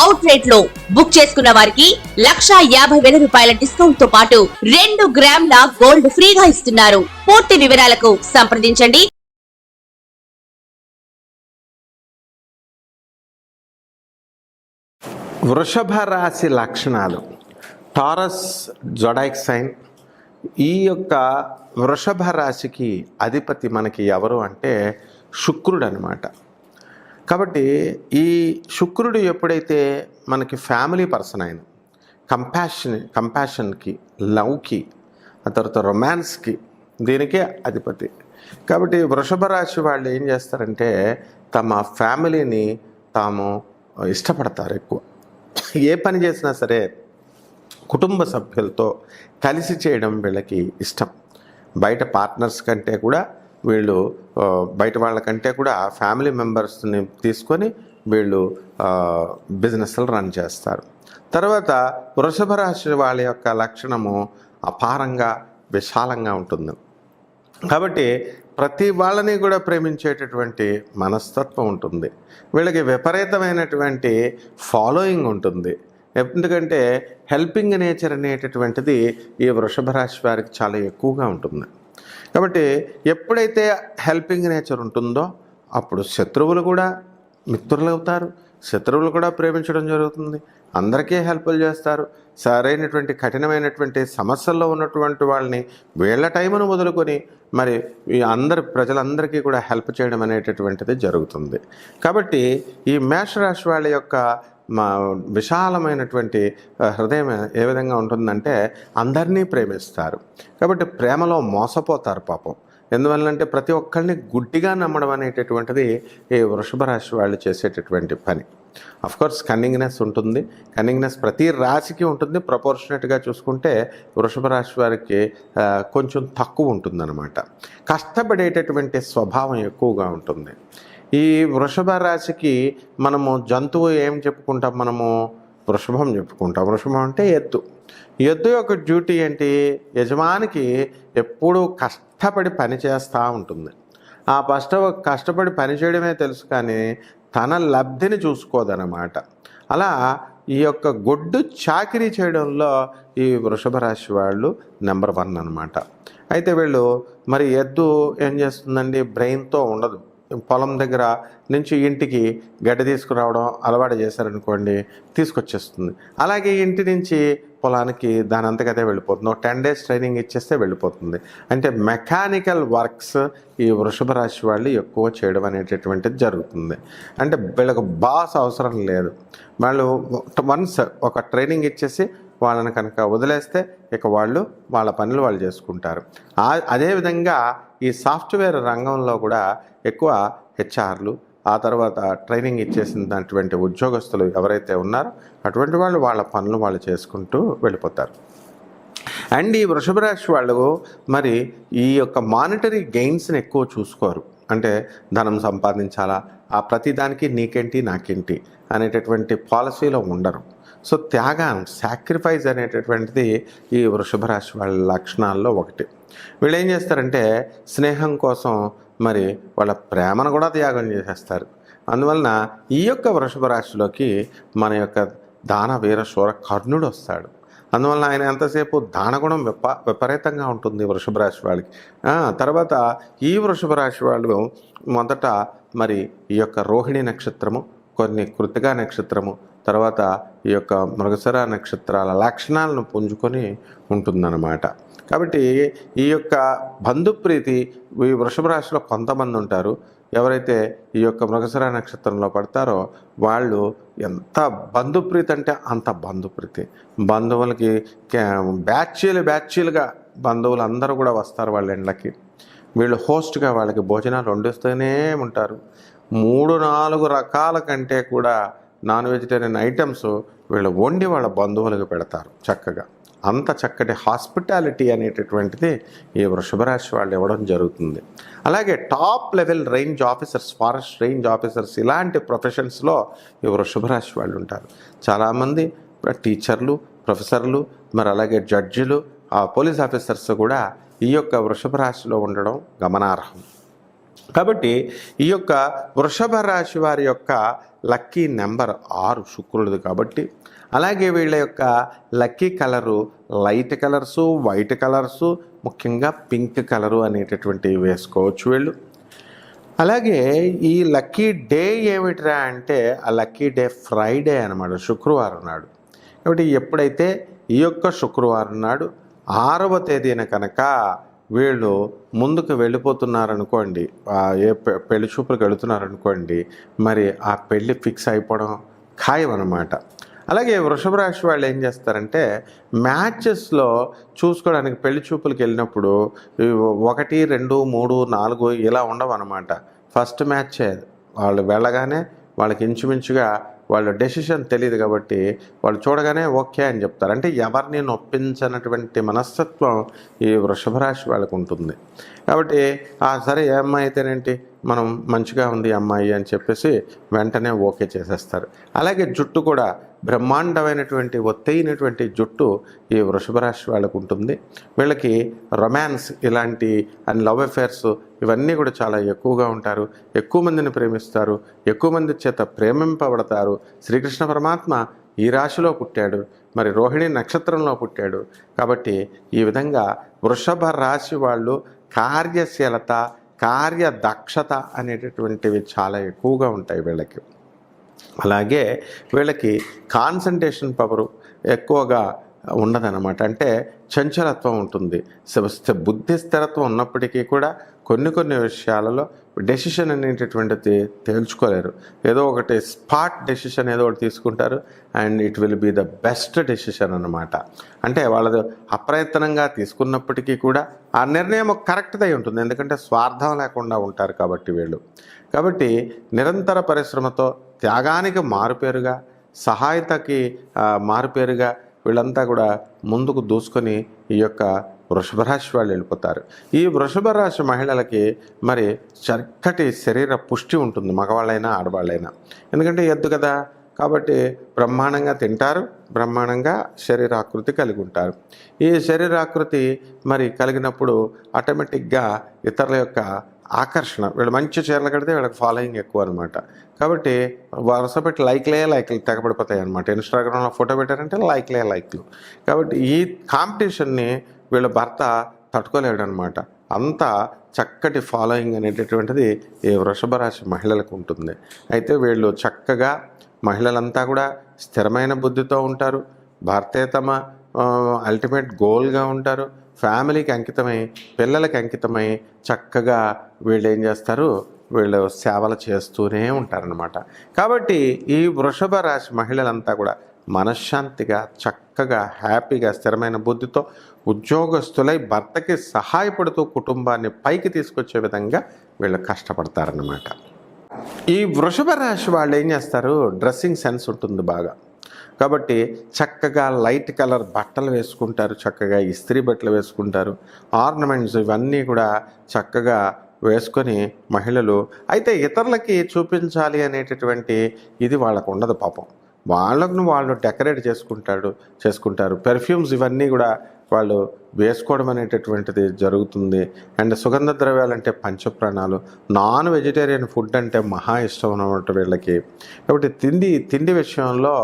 Out రేట్లో book చేసుకున్న వారికి లక్షా యాభై వేల రూపాయల డిస్కౌంట్తో పాటు రెండు గ్రాముల గోల్డ్ ఫ్రీగా ఇస్తున్నారు. పూర్తి వివరాలకు సంప్రదించండి. వృషభ రాశి లక్షణాలు. Taurus zodiac sign. ఈ యొక్క వృషభ రాశికి అధిపతి మనకి ఎవరు అంటే శుక్రుడు అనమాట కాబట్టి ఈ శుక్రుడు ఎప్పుడైతే మనకి ఫ్యామిలీ పర్సన్ అయిన కంపాషన్ కంపాషన్కి లవ్కి ఆ తర్వాత రొమాన్స్కి దీనికే అధిపతి. కాబట్టి వృషభ రాశి వాళ్ళు ఏం చేస్తారంటే తమ ఫ్యామిలీని తాము ఇష్టపడతారు ఎక్కువ. ఏ పని చేసినా సరే కుటుంబ సభ్యులతో కలిసి చేయడం వీళ్ళకి ఇష్టం. బయట పార్ట్నర్స్ కంటే కూడా వీళ్ళు బయట వాళ్ళకంటే కూడా ఫ్యామిలీ మెంబర్స్ని తీసుకొని వీళ్ళు బిజినెస్లు రన్ చేస్తారు. తర్వాత వృషభ రాశి వాళ్ళ యొక్క లక్షణము అపారంగా విశాలంగా ఉంటుంది. కాబట్టి ప్రతి వాళ్ళని కూడా ప్రేమించేటటువంటి మనస్తత్వం ఉంటుంది. వీళ్ళకి విపరీతమైనటువంటి ఫాలోయింగ్ ఉంటుంది. ఎందుకంటే హెల్పింగ్ నేచర్ అనేటటువంటిది ఈ వృషభ రాశి వారికి చాలా ఎక్కువగా ఉంటుంది. కాబట్టి ఎప్పుడైతే హెల్పింగ్ నేచర్ ఉంటుందో అప్పుడు శత్రువులు కూడా మిత్రులు అవుతారు శత్రువులు కూడా ప్రేమించడం జరుగుతుంది. అందరికీ హెల్ప్లు చేస్తారు. సరైనటువంటి కఠినమైనటువంటి సమస్యల్లో ఉన్నటువంటి వాళ్ళని వీళ్ళ టైమును మొదలుకొని మరి ఈ అందరి ప్రజలందరికీ కూడా హెల్ప్ చేయడం అనేటటువంటిది జరుగుతుంది. కాబట్టి ఈ మేషరాశి వాళ్ళ యొక్క మా విశాలమైనటువంటి హృదయం ఏ విధంగా ఉంటుందంటే అందరినీ ప్రేమిస్తారు. కాబట్టి ప్రేమలో మోసపోతారు పాపం. ఎందువల్లంటే ప్రతి ఒక్కరిని గుడ్డిగా నమ్మడం అనేటటువంటిది ఈ వృషభ రాశి వాళ్ళు చేసేటటువంటి పని. కోర్స్ కన్నింగ్నెస్ ఉంటుంది. కన్నింగ్నెస్ ప్రతి రాశికి ఉంటుంది. ప్రపోర్షనేట్గా చూసుకుంటే వృషభ రాశి వారికి కొంచెం తక్కువ ఉంటుందన్నమాట. కష్టపడేటటువంటి స్వభావం ఎక్కువగా ఉంటుంది. ఈ వృషభ రాశికి మనము జంతువు ఏం చెప్పుకుంటాం? మనము వృషభం చెప్పుకుంటాం. వృషభం అంటే ఎద్దు. ఎద్దు యొక్క డ్యూటీ ఏంటి? యజమానికి ఎప్పుడూ కష్టపడి పని చేస్తూ ఉంటుంది. ఆ కష్ట కష్టపడి పని చేయడమే తెలుసు కానీ తన లబ్ధిని చూసుకోదనమాట అలా ఈ యొక్క గొడ్డు చాకిరీ చేయడంలో ఈ వృషభ రాశి వాళ్ళు నెంబర్ వన్ అనమాట అయితే వీళ్ళు మరి ఎద్దు ఏం చేస్తుందండి? బ్రెయిన్తో ఉండదు. పొలం దగ్గర నుంచి ఇంటికి గడ్డ తీసుకురావడం అలవాటు చేశారనుకోండి తీసుకొచ్చేస్తుంది. అలాగే ఇంటి నుంచి పొలానికి దాని అంతకదే వెళ్ళిపోతుంది. ఒక టెన్ డేస్ ట్రైనింగ్ ఇచ్చేస్తే వెళ్ళిపోతుంది. అంటే మెకానికల్ వర్క్స్ ఈ వృషభ రాశి వాళ్ళు ఎక్కువ చేయడం అనేటటువంటిది జరుగుతుంది. అంటే వీళ్ళకు బాస్ అవసరం లేదు. వాళ్ళు వన్స్ ఒక ట్రైనింగ్ ఇచ్చేసి వాళ్ళని కనుక వదిలేస్తే ఇక వాళ్ళు వాళ్ళ పనులు వాళ్ళు చేసుకుంటారు. అదేవిధంగా ఈ సాఫ్ట్వేర్ రంగంలో కూడా ఎక్కువ హెచ్ఆర్లు ఆ తర్వాత ట్రైనింగ్ ఇచ్చేసినటువంటి ఉద్యోగస్తులు ఎవరైతే ఉన్నారో అటువంటి వాళ్ళు వాళ్ళ పనులు వాళ్ళు చేసుకుంటూ వెళ్ళిపోతారు. అండ్ ఈ వృషభ రాశి వాళ్ళు మరి ఈ యొక్క మానిటరీ గెయిన్స్ని ఎక్కువ చూసుకోరు. అంటే ధనం సంపాదించాలా? ఆ ప్రతిదానికి నీకేంటి నాకేంటి అనేటటువంటి పాలసీలో ఉండరు. సో త్యాగం సాక్రిఫైస్ అనేటటువంటిది ఈ వృషభ రాశి వాళ్ళ లక్షణాల్లో ఒకటి. వీళ్ళు ఏం చేస్తారంటే స్నేహం కోసం మరి వాళ్ళ ప్రేమను కూడా త్యాగం చేసేస్తారు. అందువలన ఈ యొక్క వృషభ రాశిలోకి మన యొక్క దాన వీరశూర కర్ణుడు వస్తాడు. అందువలన ఆయన ఎంతసేపు దానగుణం విప విపరీతంగా ఉంటుంది వృషభ రాశి వాళ్ళకి. తర్వాత ఈ వృషభ రాశి వాళ్ళు మొదట మరి ఈ యొక్క రోహిణి నక్షత్రము కొన్ని కృతిక నక్షత్రము తర్వాత ఈ యొక్క మృగసర నక్షత్రాల లక్షణాలను పుంజుకొని ఉంటుందన్నమాట. కాబట్టి ఈ యొక్క బంధుప్రీతి ఈ వృషభ రాశిలో కొంతమంది ఉంటారు. ఎవరైతే ఈ యొక్క మృగసర నక్షత్రంలో పడతారో వాళ్ళు ఎంత బంధుప్రీతి అంటే అంత బంధుప్రీతి. బంధువులకి బ్యాచ్లు బ్యాచ్లుగా బంధువులు అందరూ కూడా వస్తారు వాళ్ళ ఇండ్లకి. వీళ్ళు హోస్ట్గా వాళ్ళకి భోజనాలు వండిస్తూనే ఉంటారు. మూడు నాలుగు రకాల కంటే కూడా నాన్ వెజిటేరియన్ ఐటమ్స్ వీళ్ళు వండి వాళ్ళ బంధువులకు పెడతారు చక్కగా. అంత చక్కటి హాస్పిటాలిటీ అనేటటువంటిది ఈ వృషభరాశి వాళ్ళు ఇవ్వడం జరుగుతుంది. అలాగే top level range officers forest range officers ఇలాంటి ప్రొఫెషన్స్లో ఈ వృషభరాశి వాళ్ళు ఉంటారు. చాలామంది టీచర్లు ప్రొఫెసర్లు మరి అలాగే జడ్జిలు ఆ పోలీస్ ఆఫీసర్స్ కూడా ఈ యొక్క వృషభ రాశిలో ఉండడం గమనార్హం. కాబట్టి ఈ యొక్క వృషభ రాశి వారి యొక్క లక్కీ నెంబర్ ఆరు శుక్రుడిది కాబట్టి. అలాగే వీళ్ళ యొక్క lucky colour light colours white colours ముఖ్యంగా పింక్ కలరు అనేటటువంటివి వేసుకోవచ్చు వీళ్ళు. అలాగే ఈ లక్కీ డే ఏమిటిరా అంటే ఆ లక్కీ డే ఫ్రైడే అనమాట శుక్రవారం నాడు. కాబట్టి ఎప్పుడైతే ఈ యొక్క శుక్రవారం నాడు ఆరవ తేదీన కనుక వీళ్ళు ముందుకు వెళ్ళిపోతున్నారనుకోండి ఏ పె- పెళ్ళి చూపులకు వెళుతున్నారనుకోండి మరి ఆ పెళ్ళి ఫిక్స్ అయిపోవడం ఖాయం అనమాట అలాగే వృషభ రాశి వాళ్ళు ఏం చేస్తారంటే మ్యాచెస్లో చూసుకోవడానికి పెళ్ళి చూపులకు వెళ్ళినప్పుడు ఒకటి రెండు మూడు నాలుగు ఇలా ఉండవు అనమాట ఫస్ట్ మ్యాచే వాళ్ళు వెళ్ళగానే వాళ్ళకి ఇంచుమించుగా వాళ్ళ డెసిషన్ తెలియదు కాబట్టి వాళ్ళు చూడగానే ఓకే అని చెప్తారు. అంటే ఎవరిని నొప్పించనటువంటి మనస్తత్వం ఈ వృషభ రాశి వాళ్ళకు ఉంటుంది. కాబట్టి ఆ సరే ఏ అమ్మాయి మనం మంచిగా ఉంది అమ్మాయి అని చెప్పేసి వెంటనే ఓకే చేసేస్తారు. అలాగే జుట్టు కూడా బ్రహ్మాండమైనటువంటి ఒత్తైనటువంటి జుట్టు ఈ వృషభ రాశి వాళ్ళకు ఉంటుంది. వీళ్ళకి రొమాన్స్ ఇలాంటి అండ్ లవ్ అఫేర్స్ ఇవన్నీ కూడా చాలా ఎక్కువగా ఉంటారు. ఎక్కువ మందిని ప్రేమిస్తారు. ఎక్కువ మంది చేత ప్రేమింపబడతారు. శ్రీకృష్ణ పరమాత్మ ఈ రాశిలో పుట్టాడు. మరి రోహిణి నక్షత్రంలో పుట్టాడు. కాబట్టి ఈ విధంగా వృషభ రాశి వాళ్ళు కార్యశీలత కార్యదక్షత అనేటటువంటివి చాలా ఎక్కువగా ఉంటాయి వీళ్ళకి. అలాగే వీళ్ళకి కాన్సన్ట్రేషన్ పవరు ఎక్కువగా ఉండదన్నమాట. అంటే చంచలత్వం ఉంటుంది. బుద్ధి స్థిరత్వం ఉన్నప్పటికీ కూడా కొన్ని కొన్ని విషయాలలో డెసిషన్ అనేటటువంటిది తేల్చుకోలేరు. ఏదో ఒకటి స్పాట్ డెసిషన్ ఏదో ఒకటి తీసుకుంటారు and it will be the best decision అనమాట అంటే వాళ్ళది అప్రయత్నంగా తీసుకున్నప్పటికీ కూడా ఆ నిర్ణయం కరెక్ట్దై ఉంటుంది. ఎందుకంటే స్వార్థం లేకుండా ఉంటారు కాబట్టి వీళ్ళు. కాబట్టి నిరంతర పరిశ్రమతో త్యాగానికి మారుపేరుగా సహాయతకి మారుపేరుగా వీళ్ళంతా కూడా ముందుకు దూసుకొని ఈ యొక్క వృషభ రాశి వాళ్ళు వెళ్ళిపోతారు. ఈ వృషభ రాశి మహిళలకి మరి చక్కటి శరీర పుష్టి ఉంటుంది మగవాళ్ళైనా ఆడవాళ్ళైనా. ఎందుకంటే ఎద్దు కదా కాబట్టి బ్రహ్మాండంగా తింటారు బ్రహ్మాండంగా శరీరాకృతి కలిగి ఉంటారు. ఈ శరీరాకృతి మరి కలిగినప్పుడు ఆటోమేటిక్గా ఇతరుల యొక్క ఆకర్షణ. వీళ్ళు మంచి చీరలు కడితే వీళ్ళకి ఫాలోయింగ్ ఎక్కువ అనమాట కాబట్టి వరుస పెట్టి లైక్లే లైక్లు తెగబడిపోతాయి అనమాట ఇన్స్టాగ్రామ్లో ఫోటో పెట్టారంటే లైక్లే లైక్లు కాబట్టి ఈ కాంపిటీషన్ని వీళ్ళ భర్త తట్టుకోలేడు అనమాట అంత చక్కటి ఫాలోయింగ్ అనేటటువంటిది ఈ వృషభ రాశి మహిళలకు ఉంటుంది. అయితే వీళ్ళు చక్కగా మహిళలంతా కూడా స్థిరమైన బుద్ధితో ఉంటారు. భర్తే తమ అల్టిమేట్ గోల్గా ఉంటారు. ఫ్యామిలీకి అంకితమై పిల్లలకి అంకితమై చక్కగా వీళ్ళు ఏం చేస్తారు? వీళ్ళు సేవలు చేస్తూనే ఉంటారనమాట కాబట్టి ఈ వృషభ రాశి మహిళలంతా కూడా మనశ్శాంతిగా చక్కగా హ్యాపీగా స్థిరమైన బుద్ధితో ఉద్యోగస్తులై భర్తకి సహాయపడుతూ కుటుంబాన్ని పైకి తీసుకొచ్చే విధంగా వీళ్ళు కష్టపడతారనమాట ఈ వృషభ రాశి వాళ్ళు ఏం చేస్తారు? డ్రెస్సింగ్ సెన్స్ ఉంటుంది బాగా. కాబట్టి చక్కగా లైట్ కలర్ బట్టలు వేసుకుంటారు చక్కగా ఇస్త్రీ బట్టలు వేసుకుంటారు. ఆర్నమెంట్స్ ఇవన్నీ కూడా చక్కగా వేసుకొని మహిళలు అయితే ఇతరులకి చూపించాలి అనేటటువంటి ఇది వాళ్ళకు ఉండదు పాపం. వాళ్ళను వాళ్ళు డెకరేట్ చేసుకుంటాడు చేసుకుంటారు. పెర్ఫ్యూమ్స్ ఇవన్నీ కూడా వాళ్ళు వేసుకోవడం అనేటటువంటిది జరుగుతుంది. అండ్ సుగంధ ద్రవ్యాలు అంటే పంచప్రాణాలు. నాన్ వెజిటేరియన్ ఫుడ్ అంటే మహా ఇష్టం అన్నమాట వీళ్ళకి. కాబట్టి తిండి తిండి విషయంలో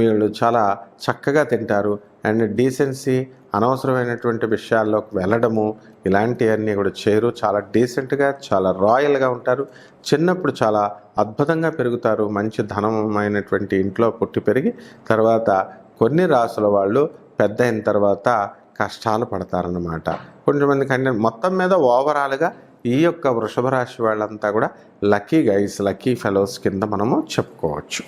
వీళ్ళు చాలా చక్కగా తింటారు. అండ్ డీసెన్సీ అనవసరమైనటువంటి విషయాల్లోకి వెళ్ళడము ఇలాంటివన్నీ కూడా చేయరు చాలా డీసెంట్గా చాలా రాయల్గా ఉంటారు. చిన్నప్పుడు చాలా అద్భుతంగా పెరుగుతారు. మంచి ధనమైనటువంటి ఇంట్లో పుట్టి పెరిగి తర్వాత కొన్ని రాసుల వాళ్ళు పెద్ద అయిన తర్వాత కష్టాలు పడతారన్నమాట. కొంతమంది కన్య మొత్తం మీద ఓవరాల్గా ఈ యొక్క వృషభ రాశి వాళ్ళంతా కూడా లక్కీ గైస్ లక్కీ ఫెలోస్ కింద మనము చెప్పుకోవచ్చు.